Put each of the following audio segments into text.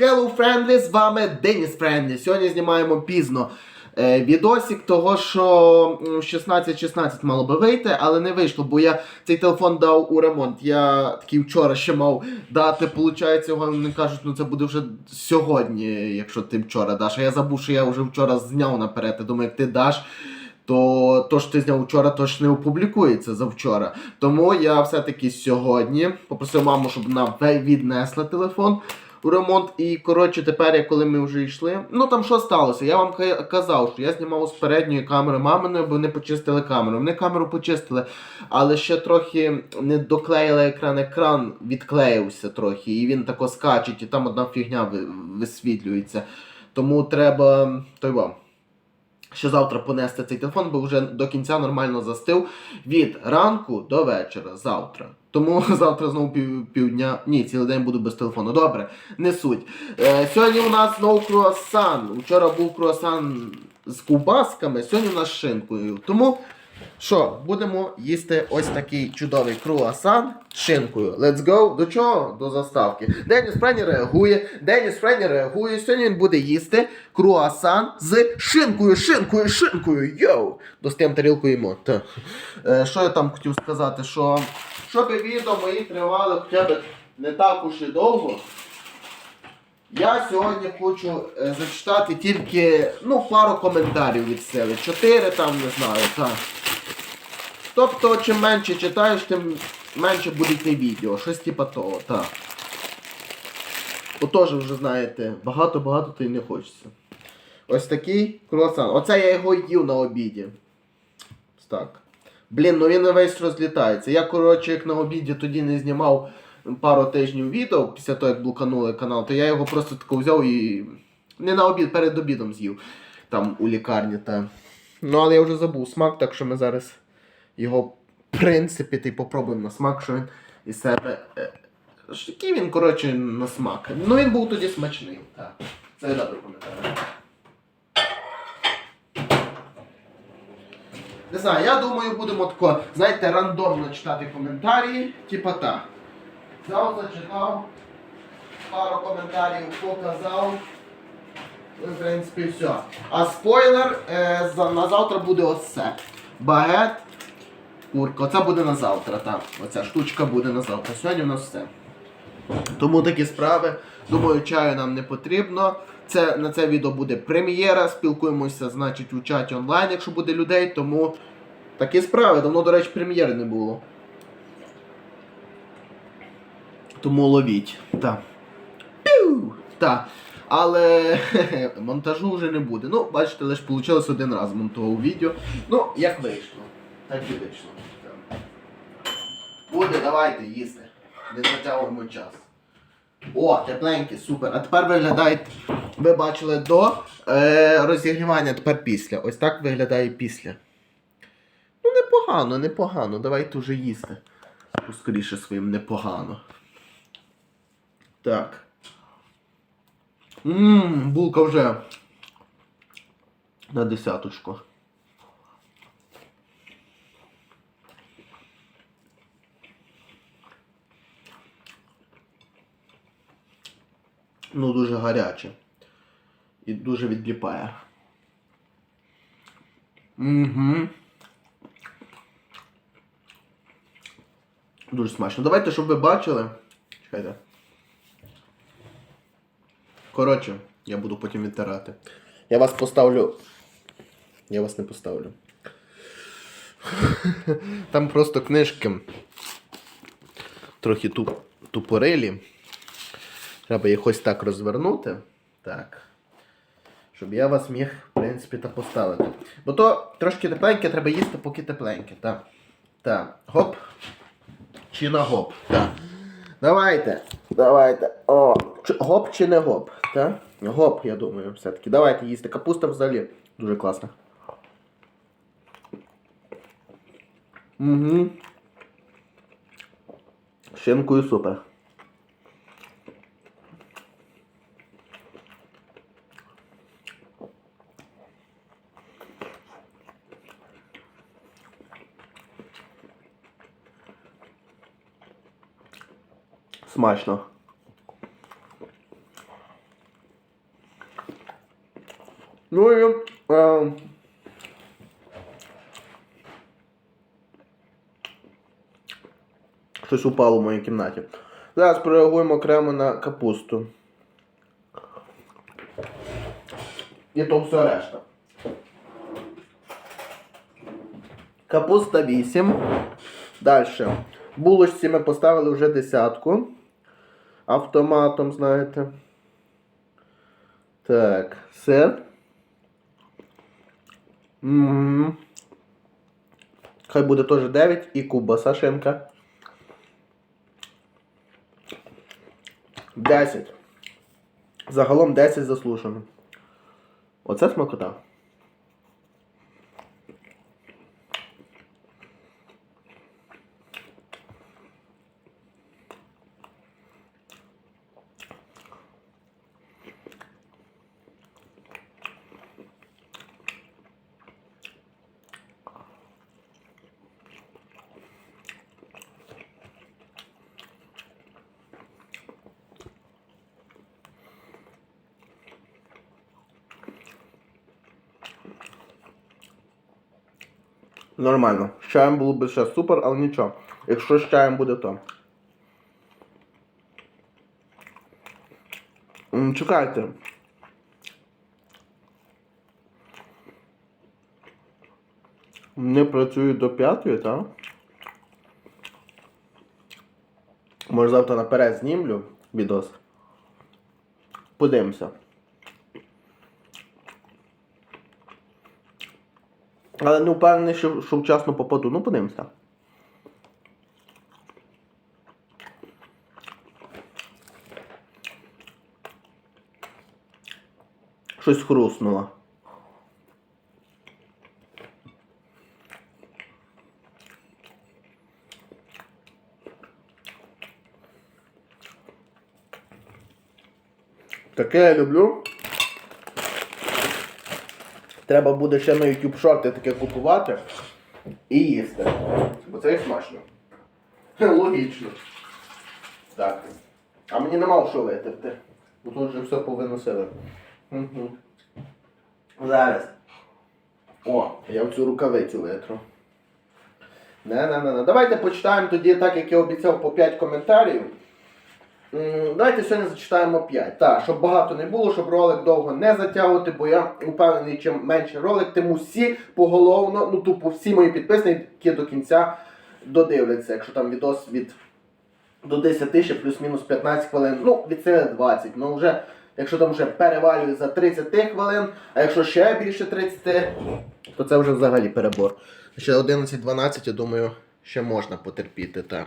Hello Friendly, з вами Деніс Friendly. Сьогодні знімаємо пізно е, відосик того, що 16-16 мало би вийти, але не вийшло, бо я цей телефон дав у ремонт. Я такий вчора ще мав дати. Получається, вони кажуть, ну це буде вже сьогодні, якщо ти вчора даш. А я забув, що я вже вчора зняв наперед. Я думаю, як ти даш. То то, що ти зняв вчора, то ж не опублікується завчора. Тому я все-таки сьогодні попросив маму, щоб вона віднесла телефон у ремонт. І коротше, тепер, коли ми вже йшли. Ну там що сталося? Я вам казав, що я знімав з передньої камери маминої, бо вони почистили камеру. Вони камеру почистили, але ще трохи не доклеїли екран. Екран відклеївся трохи, і він тако скачить, і там одна фігня висвітлюється. Тому треба той вам. Ще завтра понести цей телефон, бо вже до кінця нормально застив від ранку до вечора завтра. Тому завтра знову пів, півдня. Ні, цілий день буду без телефону. Добре, не суть. Е, сьогодні у нас знову круасан. Вчора був круасан з ковбасками, сьогодні у нас з шинкою. Тому що, будемо їсти ось такий чудовий круасан з шинкою. Let's go. До чого? До заставки. Деніс Френі реагує. Деніс Френі реагує. Сьогодні він буде їсти круасан з шинкою, шинкою, шинкою. Йоу! Достаємо тарілку. Та. Е, що я там хотів сказати? Що щоб відео мої тривали хоча б не так уж і довго. Я сьогодні хочу е, зачитати тільки ну, пару коментарів від сили. Чотири там, не знаю, так. Тобто, чим менше читаєш, тим менше буде йти відео. Щось типа того, так. Отож, вже знаєте, багато-багато то й не хочеться. Ось такий круасан. Оце я його їв на обіді. Так. Блін, ну він весь розлітається. Я, коротше, як на обіді тоді не знімав пару тижнів відео після того, як блоканули канал, то я його просто тако взяв і. Не на обід, перед обідом з'їв. Там у лікарні. Та... Ну, але я вже забув смак, так що ми зараз його, в принципі, ти попробуємо на смак, що він із себе. е, Який він, коротше, на смак. Ну він був тоді смачний. Так. Це я добре пам'ятаю. Не знаю, я думаю, будемо тако, знаєте, рандомно читати коментарі, типа так. Взяв, зачитав, пару коментарів показав. Ну, В принципі, все. А спойлер е, на завтра буде ось. Багет, курка. Оце буде на завтра, так. Оця штучка буде на завтра. Сьогодні у нас все. Тому такі справи. Думаю, чаю нам не потрібно. Це, на це відео буде прем'єра. Спілкуємося, значить, у чаті онлайн, якщо буде людей. Тому такі справи. Давно, до речі, прем'єри не було. Тому ловіть. Так. Так. Але монтажу вже не буде. Ну, бачите, лише вийшло один раз монтував відео. Ну, як вийшло. Так і вийшло. Буде, давайте їсти. Не затягуємо час. О, тепленькі, супер. А тепер виглядає, ви бачили до е, розігрівання, тепер після. Ось так виглядає після. Ну, непогано, непогано. Давайте вже їсти. Скоріше своїм непогано. Так. Ммм, булка вже на десяточку. Ну, дуже гаряче. І дуже відліпає. Угу. Дуже смачно. Давайте, щоб ви бачили. Чекайте. Коротше, я буду потім відтирати. Я вас поставлю. Я вас не поставлю. Там просто книжки. Трохи туп... тупорилі. Треба їх ось так розвернути. Так. Щоб я вас міг, в принципі, та поставити. Бо то трошки тепленьке треба їсти, поки тепленьке. Так. Так. Гоп. Чи на гоп. Так. Давайте. Давайте. О, гоп чи не гоп? Так? Гоп, я думаю, все-таки. Давайте їсти. Капуста взагалі дуже класна. Угу. Шинкою супер. Смачно. Ну і. Е, щось упало в моїй кімнаті. Зараз прореагуємо окремо на капусту. І то все решта. Капуста 8. Далі. Булочці ми поставили вже десятку. Автоматом, знаєте. Так, сир. м Хай буде теж 9 і кубаса шинка. 10. Загалом 10 заслужено. Оце смакота. Нормально. З чаєм було б ще супер, але нічого. Якщо з чаєм буде то. Чекайте. Не працюю до п'ятої, так? Може завтра наперед знімлю відос. Подивимося. Але не впевнений, що, що вчасно попаду. Ну, подивимося. Щось хруснуло. Таке я люблю. Треба буде ще на YouTube шорти таке купувати і їсти. Бо це і смачно. Логічно. Так. А мені нема що витерти. Бо тут вже все повиносили. Угу. Зараз. О, я в цю рукавицю витру. Не-не-не. Давайте почитаємо тоді, так як я обіцяв, по 5 коментарів. Давайте сьогодні зачитаємо 5. Так, щоб багато не було, щоб ролик довго не затягувати, бо я впевнений, чим менше ролик, тим усі поголовно, ну тупо всі мої підписники до кінця додивляться, якщо там відос від до 10 ще плюс-мінус 15 хвилин, ну від сили 20. Ну вже, якщо там вже перевалює за 30 хвилин, а якщо ще більше 30, то це вже взагалі перебор. Ще 11-12, я думаю, ще можна потерпіти, так.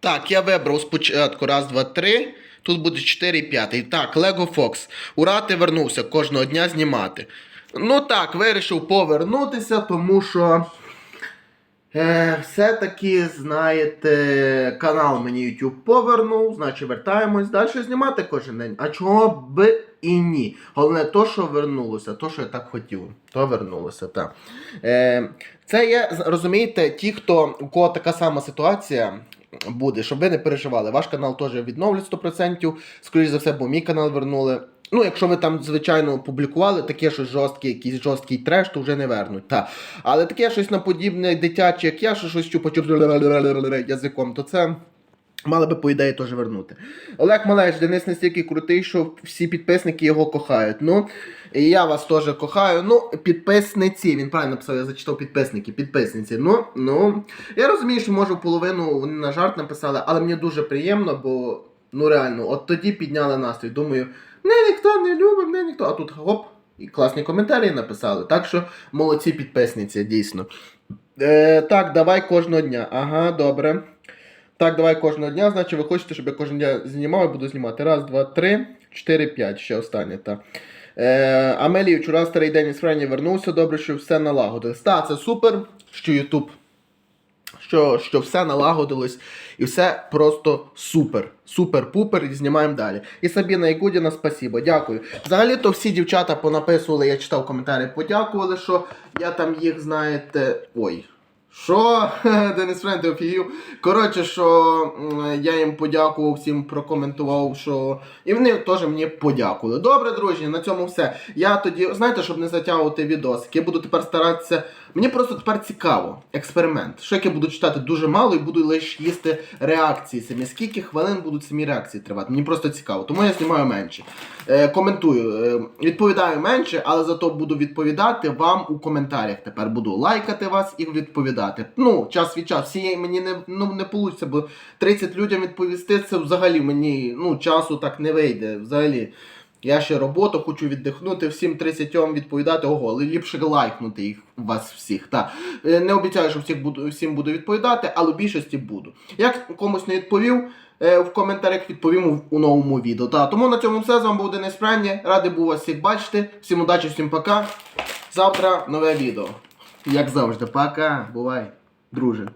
Так, я вибрав спочатку раз, два, три. Тут буде 4 і 5. Так, Lego Fox. Ура, ти вернувся кожного дня знімати. Ну так, вирішив повернутися, тому що. Е, все-таки, знаєте, канал мені YouTube повернув, значить вертаємось далі знімати кожен день. А чого би і ні? Головне, то, що вернулося, то, що я так хотів, то вернулося. так. Е, це є, розумієте, ті, хто у кого така сама ситуація буде, щоб ви не переживали. Ваш канал теж відновлять 100%, скоріш за все, бо мій канал вернули. Ну, якщо ви там, звичайно, публікували таке щось жорстке, якийсь жорсткий треш, то вже не вернуть. Та. Але таке щось на подібне дитяче, як я, що щось чупа язиком, то це. Мали би, по ідеї, теж вернути. Олег Малеш, Денис настільки крутий, що всі підписники його кохають. Ну, і я вас теж кохаю. Ну, підписниці, він правильно написав, я зачитав підписники, підписниці. Ну, ну. Я розумію, що може половину вони на жарт написали, але мені дуже приємно, бо ну реально, от тоді підняли настрій. Думаю, мене ніхто не любить, мене ніхто. А тут гоп, і класні коментарі написали. Так що молодці підписниці, дійсно. Е, так, давай кожного дня. Ага, добре. Так, давай кожного дня. Значить, ви хочете, щоб я кожен день знімав, я буду знімати. Раз, два, три, чотири, п'ять. Ще останнє, так. Е, Амелій, вчора старий день із Френі вернувся. Добре, що все налагодилось. Так, це супер, що Ютуб. Що, що все налагодилось і все просто супер. Супер-пупер, і знімаємо далі. І Сабіна Ягудіна, спасибо, дякую. Взагалі-то всі дівчата понаписували, я читав коментарі, подякували, що я там їх, знаєте. Ой, Що? Денис Френд, офігів. Коротше, що я їм подякував, всім прокоментував, що. І вони теж мені подякували. Добре, друзі, на цьому все. Я тоді, знаєте, щоб не затягувати відосик, я буду тепер старатися. Мені просто тепер цікаво, експеримент. Що як я буду читати дуже мало і буду лише їсти реакції самі. Скільки хвилин будуть самі реакції тривати? Мені просто цікаво, тому я знімаю менше. Е, коментую, е, відповідаю менше, але зато буду відповідати вам у коментарях. Тепер буду лайкати вас і відповідати. Ну, час від часу. Всі мені не, ну, не вийде, бо 30 людям відповісти це взагалі мені ну, часу так не вийде. Взагалі. Я ще роботу хочу віддихнути, всім 30 відповідати. Ого, ліпше лайкнути їх вас всіх. Та. Е, Не обіцяю, що всіх буду, всім буду відповідати, але в більшості буду. Як комусь не відповів, е, в коментарях відповім у, новому відео. Та. Тому на цьому все. З вами був Денис Прання. Радий був вас всіх бачити. Всім удачі, всім пока. Завтра нове відео. Як завжди, пока. Бувай, друже.